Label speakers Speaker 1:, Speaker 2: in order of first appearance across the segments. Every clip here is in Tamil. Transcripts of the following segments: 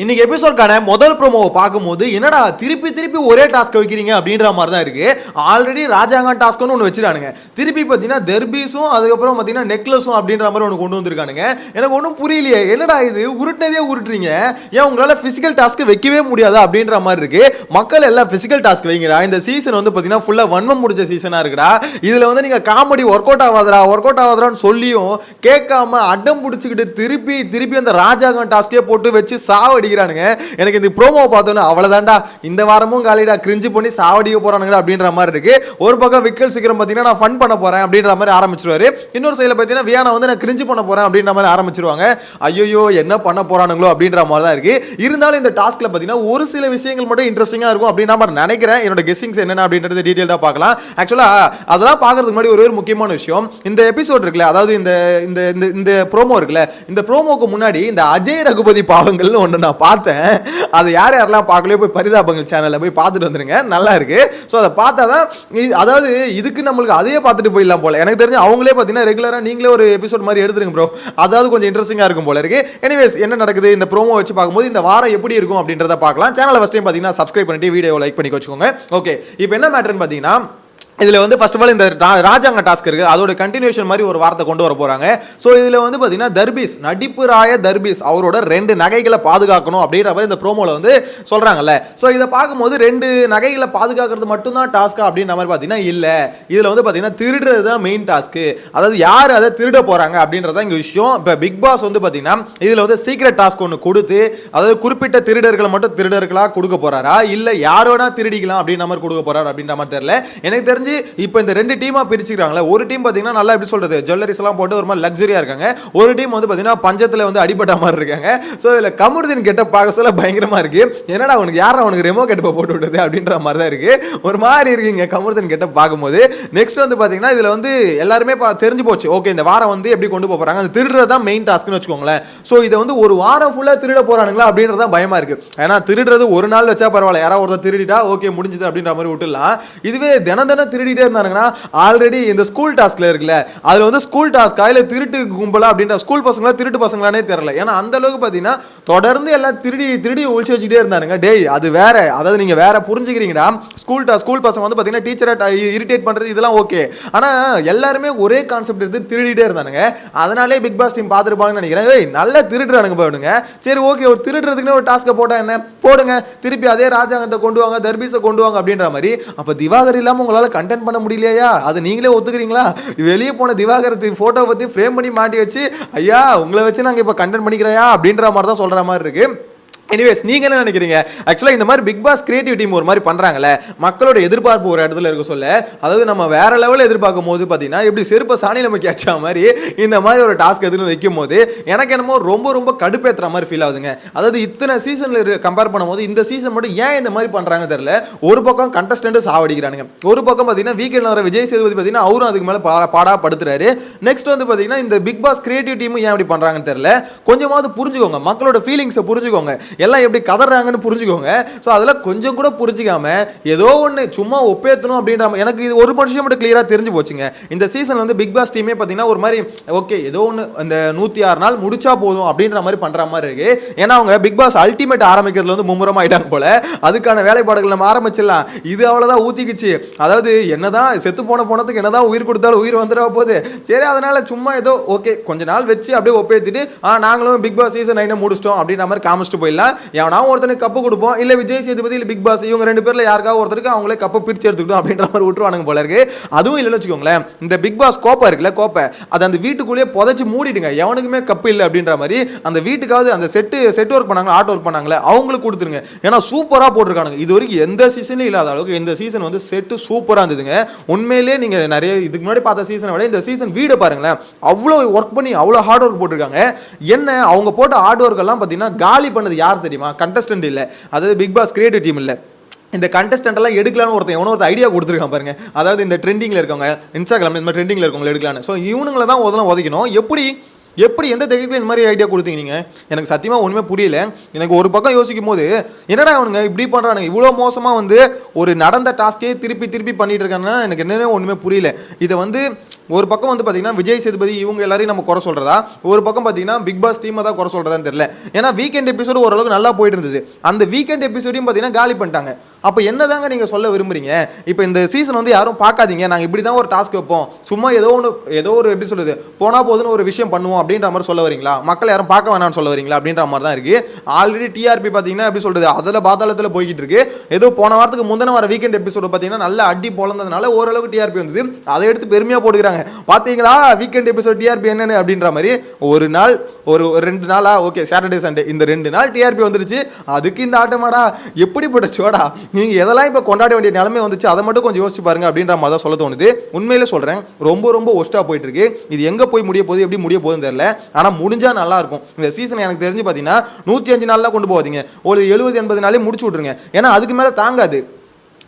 Speaker 1: இன்னைக்கு எபிசோட்கான முதல் ப்ரோமோவை பார்க்கும்போது என்னடா திருப்பி திருப்பி ஒரே டாஸ்க் வைக்கிறீங்க அப்படின்ற மாதிரி தான் இருக்கு. ஆல்ரெடி ராஜாங்கம் டாஸ்க்னு ஒன்று வச்சிருக்கானுங்க. திருப்பி பார்த்தீங்கன்னா தெர்பீஸும் அதுக்கப்புறம் பார்த்தீங்கன்னா நெக்லஸும் அப்படின்ற மாதிரி ஒன்று கொண்டு வந்திருக்கானுங்க. எனக்கு ஒன்றும் புரியலையே என்னடா இது? உருட்டினதே உருட்டுறீங்க. ஏன் உங்களால் ஃபிசிக்கல் டாஸ்க் வைக்கவே முடியாது அப்படின்ற மாதிரி இருக்கு. மக்கள் எல்லாம் ஃபிசிக்கல் டாஸ்க் வைங்கடா. இந்த சீசன் வந்து பார்த்தீங்கன்னா ஃபுல்லாக வன்மம் முடிச்ச சீசனாக இருக்குடா. இதில் வந்து நீங்கள் காமெடி ஒர்க் அவுட் ஆகாதரா ஒர்க் அவுட் ஆகாதரான்னு சொல்லியும் கேட்காம அடம் பிடிச்சிக்கிட்டு திருப்பி திருப்பி அந்த ராஜாங்கம் டாஸ்கே போட்டு வச்சு சாவடி சாவடிக்கிறானுங்க. எனக்கு இந்த ப்ரோமோ பார்த்தோன்னே அவ்வளோதான்டா இந்த வாரமும் காலிடா கிரிஞ்சு பண்ணி சாவடிக்க போகிறானுங்க அப்படின்ற மாதிரி இருக்கு. ஒரு பக்கம் விக்கல் சீக்கிரம் பார்த்தீங்கன்னா நான் ஃபன் பண்ண போறேன் அப்படின்ற மாதிரி ஆரம்பிச்சிருவாரு. இன்னொரு சைடில் பார்த்தீங்கன்னா வியானா வந்து நான் கிரிஞ்சு பண்ண போகிறேன் அப்படின்ற மாதிரி ஆரம்பிச்சிருவாங்க. ஐயோ என்ன பண்ண போகிறானுங்களோ அப்படின்ற மாதிரி தான் இருக்கு. இருந்தாலும் இந்த டாஸ்கில் பார்த்தீங்கன்னா ஒரு சில விஷயங்கள் மட்டும் இன்ட்ரெஸ்டிங்காக இருக்கும் அப்படின்னு நான் நினைக்கிறேன். என்னோட கெஸ்ஸிங்ஸ் என்னென்ன அப்படின்றது டீட்டெயிலாக பார்க்கலாம். ஆக்சுவலாக அதெல்லாம் பார்க்கறதுக்கு முன்னாடி ஒரு ஒரு முக்கியமான விஷயம். இந்த எபிசோட் இருக்குல்ல அதாவது இந்த இந்த இந்த இந்த ப்ரோமோ இருக்குல்ல இந்த ப்ரோமோக்கு முன்னாடி இந்த அஜய் ரகுபதி பாவங்கள்னு ஒன்று நான் பார்த்தேன். அதை யார் யாரெல்லாம் பார்க்கலையோ போய் பரிதாபங்கள் சேனலில் போய் பார்த்துட்டு வந்துருங்க. நல்லா இருக்கு. ஸோ அதை பார்த்தா தான் அதாவது இதுக்கு நம்மளுக்கு அதையே பார்த்துட்டு போயிடலாம் போல. எனக்கு தெரிஞ்சு அவங்களே பார்த்தீங்கன்னா ரெகுலராக நீங்களே ஒரு எபிசோட் மாதிரி எடுத்துருங்க ப்ரோ அதாவது கொஞ்சம் இன்ட்ரெஸ்டிங்காக இருக்கும் போல இருக்கு. எனிவேஸ் என்ன நடக்குது? இந்த ப்ரோமோ வச்சு பார்க்கும்போது இந்த வாரம் எப்படி இருக்கும் அப்படின்றத பார்க்கலாம். சேனலை ஃபஸ்ட் டைம் பார்த்தீங்கன்னா சப்ஸ்கிரைப் பண்ணிட்டு வீடியோ லைக் பண்ணி வச்சுக்கோங்க. ஓகே இப்போ என்ன மேட்டர்னு பார்த்தீங்கன்னா இதில் வந்து ஃபர்ஸ்ட் ஆஃப் ஆல் இந்த ரா- ராஜாங்க டாஸ்க் இருக்குது அதோட கண்டினியூஷன் மாதிரி ஒரு வார்த்தை கொண்டு வர போகிறாங்க ஸோ இதில் வந்து பார்த்தீங்கன்னா தர்பீஸ் நடிப்பு ராய தர்பீஸ் அவரோட ரெண்டு நகைகளை பாதுகாக்கணும் அப்படின்ற மாதிரி இந்த ப்ரோமோவில் வந்து சொல்கிறாங்கல்ல ஸோ இதை பார்க்கும்போது ரெண்டு நகைகளை பாதுகாக்கிறது மட்டும்தான் டாஸ்க்கா அப்படின்ற மாதிரி பார்த்தீங்கன்னா இல்லை. இதில் வந்து பார்த்தீங்கன்னா திருடுறது தான் மெயின் டாஸ்க்கு அதாவது யார் அதை திருட போகிறாங்க அப்படின்றத இங்கே விஷயம். இப்போ பிக் பாஸ் வந்து பார்த்தீங்கன்னா இதில் வந்து சீக்ரெட் டாஸ்க் ஒன்று கொடுத்து அதாவது குறிப்பிட்ட திருடர்களை மட்டும் திருடர்களாக கொடுக்க போகிறாரா இல்லை யாரோட திருடிக்கலாம் அப்படின்ற மாதிரி கொடுக்க போகிறாரு அப்படின்ற மாதிரி தெரியல. எனக்கு தெரிஞ்சு இப்போ இந்த ரெண்டு டீமாக பிரிச்சுக்கிறாங்களே ஒரு டீம் பார்த்தீங்கன்னா நல்லா எப்படி சொல்கிறது ஜுவல்லரிஸ் எல்லாம் போட்டு ஒரு மாதிரி லக்ஸரியாக இருக்காங்க. ஒரு டீம் வந்து பார்த்தீங்கன்னா பஞ்சத்தில் வந்து அடிபட்ட மாதிரி இருக்காங்க. ஸோ இதில் கமருதீன் கெட்ட பார்க்க சொல்ல பயங்கரமாக இருக்கு. என்னடா அவனுக்கு யார் அவனுக்கு ரெமோ கெட்டப்ப போட்டு விட்டது அப்படின்ற மாதிரி தான் இருக்கு. ஒரு மாதிரி இருக்குங்க கமருதீன் கெட்ட பார்க்கும்போது நெக்ஸ்ட் வந்து பார்த்தீங்கன்னா இதில் வந்து எல்லாருமே பா- தெரிஞ்சு போச்சு. ஓகே இந்த வாரம் வந்து எப்படி கொண்டு போகிறாங்க போறாங்க? அந்த திருடுறது தான் மெயின் டாஸ்க்னு வச்சுக்கோங்களேன். ஸோ இதை வந்து ஒரு வாரம் ஃபுல்லாக திருட போறானுங்களா அப்படின்றது தான் பயமாக இருக்கு. ஏன்னா திருடுறது ஒரு நாள் வச்சா பரவாயில்ல. யாராவது ஒருத்தர் திருடிட்டா ஓகே முடிஞ்சது அப்படின்ற மாதிரி விட்டுடலாம். இதுவே தினம் தினம் திருடிட்டே இருந்தானுங்கன்னா ஆல்ரெடி இந்த ஸ்கூல் டாஸ்க்ல இருக்குல்ல அதுல வந்து ஸ்கூல் டாஸ்க் இல்ல திருட்டு கும்பலா அப்படின்ற ஸ்கூல் பசங்களா திருட்டு பசங்களானே தெரியல. ஏன்னா அந்த அளவுக்கு பார்த்தீங்கன்னா தொடர்ந்து எல்லாம் திருடி திருடி ஒழிச்சு வச்சுக்கிட்டே இருந்தானுங்க. டேய் அது வேற அதாவது நீங்க வேற புரிஞ்சுக்கிறீங்கடா ஸ்கூல் ஸ்கூல் பசங்க வந்து பார்த்தீங்கன்னா டீச்சரை இரிட்டேட் பண்றது இதெல்லாம் ஓகே ஆனா எல்லாருமே ஒரே கான்செப்ட் எடுத்து திருடிட்டே இருந்தானுங்க. அதனாலே பிக் பாஸ் டீம் பார்த்துருப்பாங்கன்னு நினைக்கிறேன். ஏய் நல்லா திருடுறானுங்க போயிடுங்க சரி ஓகே ஒரு திருடுறதுக்குன்னு ஒரு டாஸ்க்கை போட்டா என்ன? போடுங்க. திருப்பி அதே ராஜாங்கத்தை கொண்டு வாங்க தர்பீஸை கொண்டு வாங்க அப்படின்ற மாதிரி. அப்போ திவாகர் இல்லாமல் உங்களால் கண்டென்ட் பண்ண முடியலையா? அது நீங்களே ஒத்துக்கிறீங்களா? வெளியே போன திவாகரத்து ஃபோட்டோ பற்றி ஃப்ரேம் பண்ணி மாட்டி வச்சு ஐயா உங்களை வச்சு நாங்கள் இப்போ கண்டென்ட் பண்ணிக்கிறையா அப்படின்ற மாதிரி தான் சொல்கிற மாதிரி இருக்குது எனிவேஸ் நீங்க என்ன நினைக்கிறீங்க? ஆக்சுவலாக இந்த மாதிரி பிக் பாஸ் கிரியேட்டிவ் டீம் ஒரு மாதிரி பண்றாங்கல்ல மக்களோட எதிர்பார்ப்பு ஒரு இடத்துல இருக்க சொல்ல அதாவது நம்ம வேற லெவலில் எதிர்பார்க்கும் போது பார்த்தீங்கன்னா எப்படி செருப்ப சாணி நம்ம கேட்ச மாதிரி இந்த மாதிரி ஒரு டாஸ்க் எதுன்னு வைக்கும் போது எனக்கு என்னமோ ரொம்ப ரொம்ப கடுப்பேத்துற மாதிரி ஃபீல் ஆகுதுங்க. அதாவது இத்தனை சீசன்ல கம்பேர் பண்ணும்போது இந்த சீசன் மட்டும் ஏன் இந்த மாதிரி பண்றாங்க தெரியல. ஒரு பக்கம் கண்டஸ்டன்ட் சாவடிக்கிறானுங்க. ஒரு பக்கம் பார்த்தீங்கன்னா வீக்கெண்ட்ல வர விஜய் சேதுபதி பார்த்தீங்கன்னா அவரும் அதுக்கு மேலே பா பாடா படுத்துறாரு. நெக்ஸ்ட் வந்து பார்த்தீங்கன்னா இந்த பிக் பாஸ் கிரியேட்டிவ் டீமும் ஏன் அப்படி பண்றாங்கன்னு தெரியல. கொஞ்சமாவது புரிஞ்சுக்கோங்க. மக்களோட ஃபீலிங்ஸை புரிஞ்சுக்கோங்க. எல்லாம் எப்படி கதறாங்கன்னு புரிஞ்சுக்கோங்க. ஸோ அதெல்லாம் கொஞ்சம் கூட புரிஞ்சுக்காம ஏதோ ஒன்று சும்மா ஒப்பேற்றணும் அப்படின்ற எனக்கு இது ஒரு மனுஷன் மட்டும் கிளியராக தெரிஞ்சு போச்சுங்க. இந்த சீசன் வந்து பிக் பாஸ் டீமே பார்த்தீங்கன்னா ஒரு மாதிரி ஓகே ஏதோ ஒன்று அந்த நூற்றி ஆறு நாள் முடிச்சா போதும் அப்படின்ற மாதிரி பண்ணுற மாதிரி இருக்கு. ஏன்னா அவங்க பிக் பாஸ் அல்டிமேட் ஆரம்பிக்கிறதுல வந்து மும்முரமா ஆயிட்டாங்க போல. அதுக்கான வேலைப்பாடுகள் நம்ம ஆரம்பிச்சிடலாம். இது அவ்வளோதான் ஊற்றிக்கிச்சு அதாவது என்னதான் செத்து போன போனதுக்கு என்னதான் உயிர் கொடுத்தாலும் உயிர் வந்துட போகுது. சரி அதனால சும்மா ஏதோ ஓகே கொஞ்ச நாள் வச்சு அப்படியே ஒப்பேத்திட்டு ஆ நாங்களும் பிக் பாஸ் சீசன் நைனை முடிச்சிட்டோம் அப்படின்ற மாதிரி காமிச்சிட்டு போயிடலாம். எவனா ஒருத்தனுக்கு கப்பு கொடுப்போம் இல்லை விஜய் சேதுபதி இல்லை பிக் பாஸ் இவங்க ரெண்டு பேரில் யாருக்காவது ஒருத்தருக்கு அவங்களே கப்பு பிரிச்சு எடுத்துக்கிட்டோம் அப்படின்ற மாதிரி விட்டுருவானுங்க போல இருக்கு. அதுவும் இல்லைன்னு வச்சுக்கோங்களேன் இந்த பிக் பாஸ் கோப்பை இருக்குல்ல கோப்பை அது அந்த வீட்டுக்குள்ளேயே புதைச்சு மூடிடுங்க. எவனுக்குமே கப்பு இல்லை அப்படின்ற மாதிரி அந்த வீட்டுக்காவது அந்த செட்டு செட் ஒர்க் பண்ணாங்களா ஆர்ட் ஒர்க் பண்ணாங்களே அவங்களுக்கு கொடுத்துருங்க. ஏன்னா சூப்பராக போட்டிருக்கானுங்க. இது வரைக்கும் எந்த சீசனும் இல்லாத அளவுக்கு இந்த சீசன் வந்து செட்டு சூப்பராக இருந்ததுங்க. உண்மையிலேயே நீங்கள் நிறைய இதுக்கு முன்னாடி பார்த்த சீசனை விட இந்த சீசன் வீடை பாருங்களேன் அவ்வளோ ஒர்க் பண்ணி அவ்வளோ ஹார்ட் ஒர்க் போட்டிருக்காங்க. என்ன அவங்க போட்ட ஹார்ட் ஒர்க் எல்லாம் பார்த்தீங்கன்னா காலி பண்ணது யார் தெரியுமா? கண்டஸ்டன்ட் இல்லை. அதாவது பிக் பாஸ் கிரியேட்டிவ் டீம் இல்லை. இந்த கண்டஸ்டன்ட்லாம் எல்லாம் எடுக்கலாம்னு ஒருத்தன் எவனோ ஒரு ஐடியா கொடுத்துருக்கான் பாருங்க. அதாவது இந்த ட்ரெண்டிங்கில் இருக்கவங்க இன்ஸ்டாகிராம் இந்த மாதிரி ட்ரெண்டிங்கில் இருக்கவங்க எடுக்கலான்னு ஸோ இவனுங்களை தான் முதல்ல உதைக்கணும். எப்படி? எப்படி எந்த தைரியத்தில் இந்த மாதிரி ஐடியா கொடுத்தீங்க நீங்கள் எனக்கு சத்தியமாக ஒன்றுமே புரியல. எனக்கு ஒரு பக்கம் யோசிக்கும் போது என்னடா அவனுங்க இப்படி பண்ணுறானுங்க இவ்வளோ மோசமாக வந்து ஒரு நடந்த டாஸ்கே திருப்பி திருப்பி பண்ணிட்டு இருக்காங்கன்னா எனக்கு என்னென்ன ஒன்றுமே புரியல. இதை வந்து ஒரு பக்கம் வந்து பார்த்தீங்கன்னா விஜய் சேதுபதி இவங்க எல்லாரையும் நம்ம குறை சொல்கிறதா ஒரு பக்கம் பார்த்தீங்கன்னா பிக் பாஸ் டீமை தான் குறை சொல்கிறதான்னு தெரியல. ஏன்னா வீக்கெண்ட் எபிசோடு ஓரளவுக்கு நல்லா போயிட்டு இருந்தது. அந்த வீக்கெண்ட் எபிசோடையும் பார்த்தீங்கன்னா காலி பண்ணிட்டாங்க. அப்போ என்னதாங்க நீங்கள் சொல்ல விரும்புறீங்க? இப்போ இந்த சீசன் வந்து யாரும் பார்க்காதீங்க. நாங்கள் இப்படி தான் ஒரு டாஸ்க் வைப்போம். சும்மா ஏதோ ஒன்று ஏதோ ஒரு எப்படி சொல்லுது போனால் போதுன்னு ஒரு விஷயம் பண்ணுவோம் அப்படின்ற மாதிரி சொல்ல வரீங்களா? மக்கள் யாரும் பார்க்க வேணாம்னு சொல்ல வரீங்களா? அப்படின்ற மாதிரி தான் இருக்கு. ஆல்ரெடி டிஆர்பி பார்த்தீங்கன்னா எப்படி சொல்றது? அதில் பாதாளத்தில் போய்கிட்டு இருக்கு. ஏதோ போன வாரத்துக்கு முந்தின வர வீக்கெண்ட் எபிசோடு பார்த்தீங்கன்னா நல்ல அடி பொழந்ததுனால ஓரளவுக்கு டிஆர்பி வந்தது. அதை எடுத்து பெருமையாக போட்டுக்கிறாங்க. பார்த்தீங்களா வீக்கெண்ட் எபிசோட் டிஆர்பி என்னன்னு அப்படின்ற மாதிரி ஒரு நாள் ஒரு ஒரு ரெண்டு நாளா? ஓகே சாட்டர்டே சண்டே இந்த ரெண்டு நாள் டிஆர்பி வந்துருச்சு. அதுக்கு இந்த ஆட்டமாடா? எப்படிப்பட்ட சோடா? நீங்கள் எதெல்லாம் இப்போ கொண்டாட வேண்டிய நிலைமை வந்துச்சு? அதை மட்டும் கொஞ்சம் யோசிச்சு பாருங்க அப்படின்ற மாதிரி தான் சொல்ல தோணுது. உண்மையிலே சொல்கிறேன் ரொம்ப ரொம்ப ஒஸ்ட்டாக போயிட்டு இருக்கு. இது எங்கே போய் முடிய போகுது? எப்படி முடிய போகுதுன்னு தெரில ஆனால் முடிஞ்சா நல்லா இருக்கும் இந்த சீசன் எனக்கு தெரிஞ்சு பார்த்தீங்கன்னா நூற்றி அஞ்சு நாளில் கொண்டு போகாதீங்க. ஒரு எழுபது எண்பது நாளே முடிச்சு விட்ருங்க ஏன்னா அதுக்கு மேலே தாங்காது.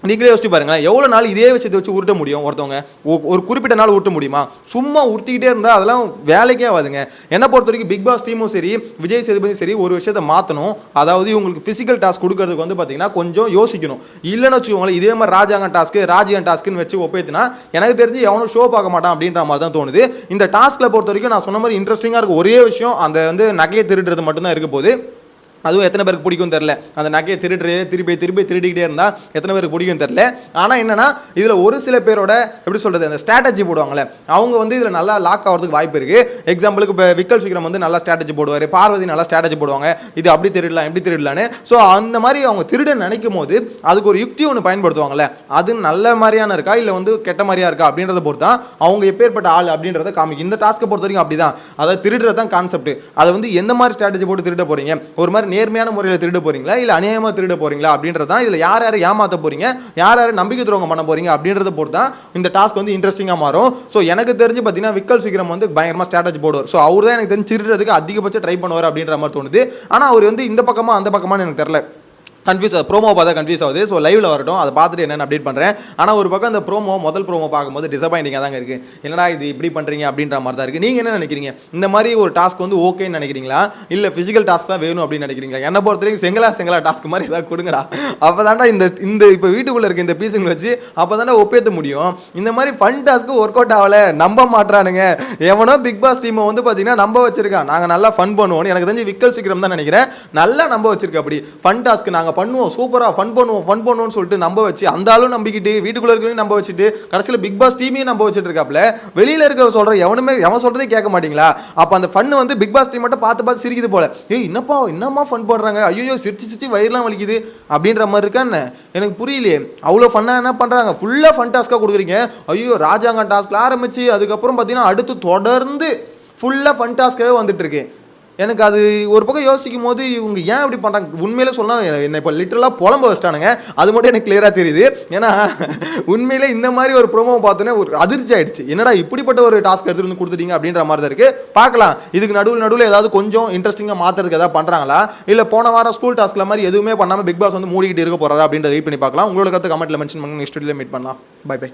Speaker 1: நீங்களே யோசிச்சு பாருங்களேன். எவ்வளோ நாள் இதே விஷயத்தை வச்சு உருட்ட முடியும் ஒருத்தவங்க? ஒ- ஒரு குறிப்பிட்ட நாள் உருட்ட முடியுமா? சும்மா உருட்டிக்கிட்டே இருந்தால் அதெல்லாம் வேலைக்கே ஆகாதுங்க. என்னை பொறுத்த வரைக்கும் பிக் பாஸ் டீமும் சரி விஜய் சேதுபதியும் சரி ஒரு விஷயத்தை மாற்றணும் அதாவது இவங்களுக்கு ஃபிசிக்கல் டாஸ்க் கொடுக்கறதுக்கு வந்து பார்த்தீங்கன்னா கொஞ்சம் யோசிக்கணும். இல்லைன்னு வச்சுக்கோங்களேன் இதே மாதிரி ராஜாங்க டாஸ்க்கு ராஜியன் டாஸ்க்குன்னு வச்சு ஒப்பேத்துனா எனக்கு தெரிஞ்சு எவனும் ஷோ பார்க்க மாட்டான் அப்படின்ற மாதிரி தான் தோணுது. இந்த டாஸ்க்கில் பொறுத்த வரைக்கும் நான் சொன்ன மாதிரி இன்ட்ரெஸ்டிங்காக இருக்க ஒரே விஷயம் அந்த வந்து நகையை திருடுறது மட்டும்தான் இருக்க போகுது. அதுவும் எத்தனை பேருக்கு பிடிக்கும் தெரில அந்த நகையை திருடுறது திருப்பி திருப்பி திருடிக்கிட்டே இருந்தால் எத்தனை பேருக்கு பிடிக்கும் தெரில ஆனால் என்னென்னா இதில் ஒரு சில பேரோட எப்படி சொல்கிறது அந்த ஸ்ட்ராட்டஜி போடுவாங்களே அவங்க வந்து இதில் நல்லா லாக் ஆகிறதுக்கு வாய்ப்பு இருக்குது எக்ஸாம்பிளுக்கு இப்போ விக்கல் சீக்கிரம் வந்து நல்லா ஸ்ட்ராட்டஜி போடுவார் பார்வதி நல்லா ஸ்ட்ராட்டஜி போடுவாங்க. இது அப்படி திருடலாம் எப்படி திருடலான்னு ஸோ அந்த மாதிரி அவங்க திருட நினைக்கும் போது அதுக்கு ஒரு யுக்தி ஒன்று பயன்படுத்துவாங்கல்ல அது நல்ல மாதிரியான இருக்கா இல்லை வந்து கெட்ட மாதிரியா இருக்கா அப்படின்றத பொறுத்து தான் அவங்க எப்பேற்பட்ட ஆள் அப்படின்றத காமிக்கும். இந்த டாஸ்க்கை பொறுத்த வரைக்கும் அப்படி தான் அதாவது திருடுறது தான் கான்செப்ட் அதை வந்து எந்த மாதிரி ஸ்ட்ராட்டஜி போட்டு திருட போகிறீங்க ஒரு மாதிரி நேர்மையான முறையில் திருட போகிறீங்களா இல்லை அநியாயமாக திருட போகிறீங்களா அப்படின்றது தான் இதில் யார் யார் ஏமாற்ற போகிறீங்க யார் யார் நம்பிக்கை துரோகம் பண்ண போகிறீங்க அப்படின்றத பொறுத்து தான் இந்த டாஸ்க் வந்து இன்ட்ரெஸ்டிங்காக மாறும். ஸோ எனக்கு தெரிஞ்சு பார்த்தீங்கன்னா விக்கல் சீக்கிரம் வந்து பயங்கரமாக ஸ்ட்ராட்டஜி போடுவார். ஸோ அவர் தான் எனக்கு தெரிஞ்சு திருடுறதுக்கு அதிகபட்சம் ட்ரை பண்ணுவார் அப்படின்ற மாதிரி தோணுது. ஆனால் அவர் வந்து இந்த பக்கமாக அந்த பக்கமானு எனக்கு தெரில கன்ஃபியூஸ் ப்ரோமோ பார்த்தா கன்ஃபியூஸ் ஆகுது. ஸோ லைவ்ல வரட்டும். அதை பார்த்துட்டு என்னென்னு அப்டேட் பண்ணுறேன் ஆனால் ஒரு பக்கம் அந்த ப்ரோமோ முதல் ப்ரோமோ பார்க்கும்போது டிசப்பாயிண்டிங்காக தாங்க இருக்குது என்னடா இது இப்படி பண்ணுறீங்க அப்படின்ற மாதிரி தான் இருக்குது நீங்கள் என்ன நினைக்கிறீங்க? இந்த மாதிரி ஒரு டாஸ்க் வந்து ஓகேன்னு நினைக்கிறீங்களா? இல்லை ஃபிசிக்கல் டாஸ்க் தான் வேணும் அப்படின்னு நினைக்கிறீங்களா? என்னை பொறுத்த வரைக்கும் செங்கலா செங்கலா டாஸ்க் மாதிரி ஏதாவது கொடுங்கடா. அப்போ தாண்டா இந்த இந்த இப்போ வீட்டுக்குள்ளே இருக்க இந்த பீஸுங்களை வச்சு அப்போ தாண்டா ஒப்பேற்ற முடியும். இந்த மாதிரி ஃபன் டாஸ்க்கு ஒர்க் அவுட் ஆகலை. நம்ப மாட்றானுங்க. எவனோ பிக் பாஸ் டீமை வந்து பார்த்தீங்கன்னா நம்ப வச்சிருக்கான். நாங்கள் நல்லா ஃபன் பண்ணுவோம் எனக்கு தெரிஞ்சு விக்கல் சீக்கிரம் தான் நினைக்கிறேன். நல்லா நம்ப வச்சிருக்க அப்படி. ஃபன் டாஸ்க்கு நாங்கள் பண்ணுவோம் சூப்பராக ஃபன் பண்ணுவோம் ஃபன் பண்ணுவோம்னு சொல்லிட்டு நம்ப வச்சு அந்த ஆளும் நம்பிக்கிட்டு வீட்டுக்குள்ளே இருக்கிறையும் நம்ப வச்சுட்டு கடைசியில் பிக் பாஸ் டீமையும் நம்ப வச்சுட்டு இருக்காப்ல வெளியில் இருக்க சொல்கிற எவனுமே எவன் சொல்கிறதே கேட்க மாட்டீங்களா? அப்போ அந்த ஃபன் வந்து பிக் பாஸ் டீம் மட்டும் பார்த்து பார்த்து சிரிக்குது போல. ஏய் என்னப்பா என்னம்மா ஃபன் பண்ணுறாங்க ஐயோ சிரிச்சு சிரிச்சு வயிறுலாம் வலிக்குது. அப்படின்ற மாதிரி இருக்கா என்ன? எனக்கு புரியலையே. அவ்வளோ ஃபன்னாக என்ன பண்ணுறாங்க ஃபுல்லாக ஃபன் டாஸ்க்காக கொடுக்குறீங்க. ஐயோ ராஜாங்க டாஸ்க்கில் ஆரம்பிச்சு அதுக்கப்புறம் பார்த்தீங்கன்னா அடுத்து தொடர்ந்து ஃபுல்லாக ஃபன் டாஸ்க்காகவே வந்துட்டுருக்கு. எனக்கு அது ஒரு பக்கம் யோசிக்கும் போது இவங்க ஏன் இப்படி பண்ணுறாங்க உண்மையிலே சொன்னால் என்னை இப்போ லிட்டரலாக புலம்ப வச்சிட்டானுங்க. அது மட்டும் எனக்கு கிளியராக தெரியுது. ஏன்னா உண்மையிலே இந்த மாதிரி ஒரு ப்ரோமோ பார்த்தோன்னே ஒரு அதிர்ச்சி ஆயிடுச்சு. என்னடா இப்படிப்பட்ட ஒரு டாஸ்க் எடுத்துகிட்டு வந்து கொடுத்துட்டீங்க அப்படின்ற மாதிரி தான் இருக்குது பார்க்கலாம். இதுக்கு நடுவில் நடுவில் ஏதாவது கொஞ்சம் இன்ட்ரெஸ்டிங்காக மாற்றுறதுக்கு ஏதாவது பண்ணுறாங்களா இல்லை போன வாரம் ஸ்கூல் டாஸ்க்ல மாதிரி எதுவுமே பண்ணாமல் பிக் பாஸ் வந்து மூடிக்கிட்டு இருக்க போகிறாரா அப்படின்றத வெயிட் பண்ணி பார்க்கலாம். உங்களோட கருத்து கமெண்ட்டில் மென்ஷன் பண்ணுங்க. நெக்ஸ்ட் வீடியோவில் மீட் பண்ணலாம். Bye by